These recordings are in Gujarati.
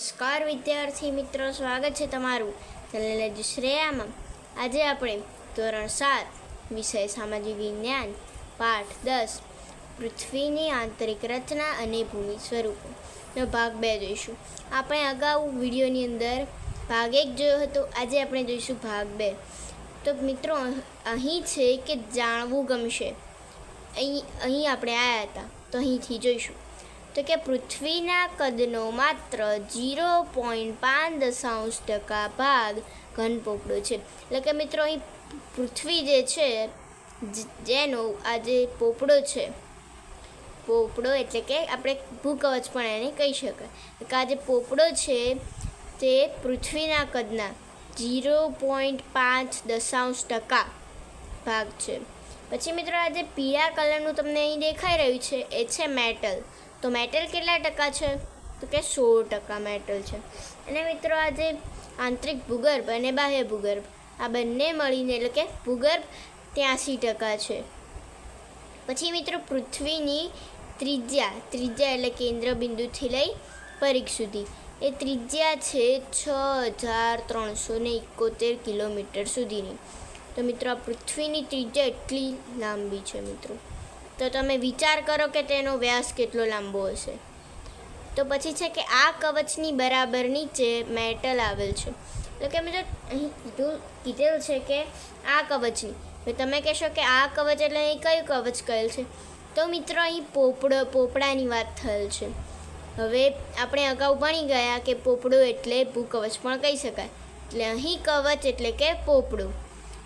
નમસ્કાર વિદ્યાર્થી મિત્રો, સ્વાગત છે તમારું ચેનલ શ્રેયામાં. આજે આપણે ધોરણ સાત, વિષય સામાજિક વિજ્ઞાન, પાઠ દસ, પૃથ્વીની આંતરિક રચના અને ભૂમિ સ્વરૂપો નો ભાગ બે જોઈશું. આપણે અગાઉ વિડીયોની અંદર ભાગ એક જોયો હતો, આજે આપણે જોઈશું ભાગ બે. તો મિત્રો, અહીં છે કે જાણવું ગમશે. અહીં અહીં આપણે આવ્યા હતા, તો અહીંથી જોઈશું. તો કે પૃથ્વીના કદનો માત્ર ઝીરો પોઈન્ટ પાંચ દશાંશ ટકા ભાગ ઘન પોપડો છે. એટલે કે મિત્રો, અહીં પૃથ્વી જે છે જેનો આ જે પોપડો છે, પોપડો એટલે કે આપણે ભૂકવચ પણ એને કહી શકાય. કે આ જે પોપડો છે, તે પૃથ્વીના કદના જીરો પોઈન્ટ પાંચ દશાંશ ટકા ભાગ છે. પછી મિત્રો, આ જે પીળા કલરનું તમને અહીં દેખાઈ રહ્યું છે, એ છે મેટલ. તો મેટલ કેટલા ટકા છે? તો કે સોળ ટકા મેટલ છે. અને મિત્રો આજે આંતરિક ભૂગર્ભ અને બાહ્ય ભૂગર્ભ, આ બંને મળીને એટલે કે ભૂગર્ભ ત્યાંસી ટકા છે. પછી મિત્રો પૃથ્વીની ત્રિજ્યા ત્રિજ્યા એટલે કેન્દ્ર બિંદુથી લઈ પરીખ સુધી. એ ત્રિજ્યા છે છ હજાર ત્રણસો ને એકોતેર કિલોમીટર સુધીની. તો મિત્રો આ પૃથ્વીની ત્રિજ્યા એટલી લાંબી છે મિત્રો. તો તમે વિચાર કરો કે તેનો વ્યાસ કેટલો લાંબો હશે. તો પછી છે કે આ કવચની બરાબર નીચે મેટલ આવેલ છે. એટલે કે જો અહીં કીધું, કીધેલું છે કે આ કવચની. તમે કહેશો કે આ કવચ એટલે અહીં કયું કવચ કહેલ છે? તો મિત્રો, અહીં પોપડો, પોપડાની વાત થયેલ છે. હવે આપણે અગાઉ ભણી ગયા કે પોપડું એટલે ભૂકવચ પણ કહી શકાય. એટલે અહીં કવચ એટલે કે પોપડું.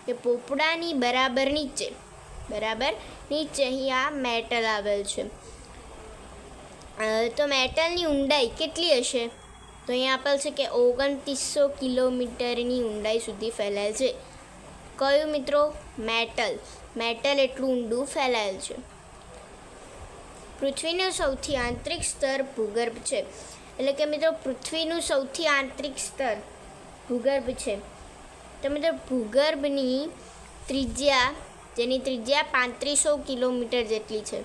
કે પોપડાની બરાબર નીચે. બરાબર? નીચે અહીંયા મેટલ આવેલ છે. તો મેટલની ઊંડાઈ કેટલી હશે? તો અહીંયા આપેલ છે કે ઓગણત્રીસો કિલોમીટરની ઊંડાઈ સુધી ફેલાયેલ છે. કયું મિત્રો? મેટલ મેટલ એટલું ઊંડું ફેલાયેલ છે. પૃથ્વીનું સૌથી આંતરિક સ્તર ભૂગર્ભ છે. એટલે કે મિત્રો, પૃથ્વીનું સૌથી આંતરિક સ્તર ભૂગર્ભ છે. તો મિત્રો, ભૂગર્ભની ત્રિજ્યા જેની ત્રિજ્યા પાંત્રીસો કિલોમીટર જેટલી છે.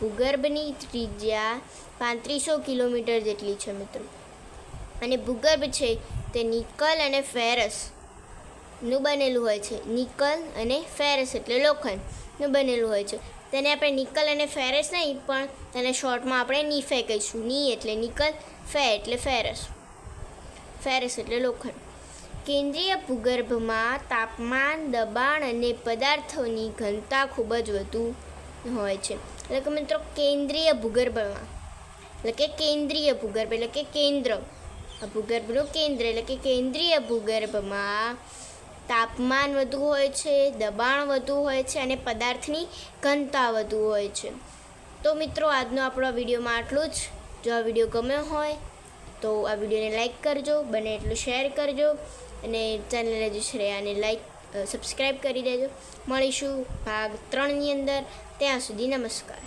ભૂગર્ભની ત્રિજ્યા પાંત્રીસો કિલોમીટર જેટલી છે મિત્રો. અને ભૂગર્ભ છે તે નિકલ અને ફેરસનું બનેલું હોય છે. નિકલ અને ફેરસ એટલે લોખંડનું બનેલું હોય છે. તેને આપણે નિકલ અને ફેરસ નહીં, પણ તેને શોર્ટમાં આપણે નીફે કહીશું. ની એટલે નિકલ, ફે એટલે ફેરસ. ફેરસ એટલે લોખંડ. કેન્દ્રીય ભૂગર્ભમાં તાપમાન, દબાણ અને પદાર્થોની ઘનતા ખૂબ જ વધુ હોય છે. એટલે કે મિત્રો કેન્દ્રીય ભૂગર્ભમાં, એટલે કે કેન્દ્રીય ભૂગર્ભ, એટલે કે કેન્દ્ર. ભૂગર્ભનું કેન્દ્ર, એટલે કે કેન્દ્રીય ભૂગર્ભમાં તાપમાન વધુ હોય છે, દબાણ વધુ હોય છે અને પદાર્થની ઘનતા વધુ હોય છે. તો મિત્રો આજનો આપણો વિડીયોમાં આટલું જ. જો આ વીડિયો ગમ્યો હોય તો આ વિડીયોને લાઇક કરજો, બને એટલું શેર કરજો અને ચેનલને જે શ્રેયાને લાઈક સબસ્ક્રાઈબ કરી દેજો. મળીશું ભાગ ત્રણની અંદર. ત્યાં સુધી નમસ્કાર.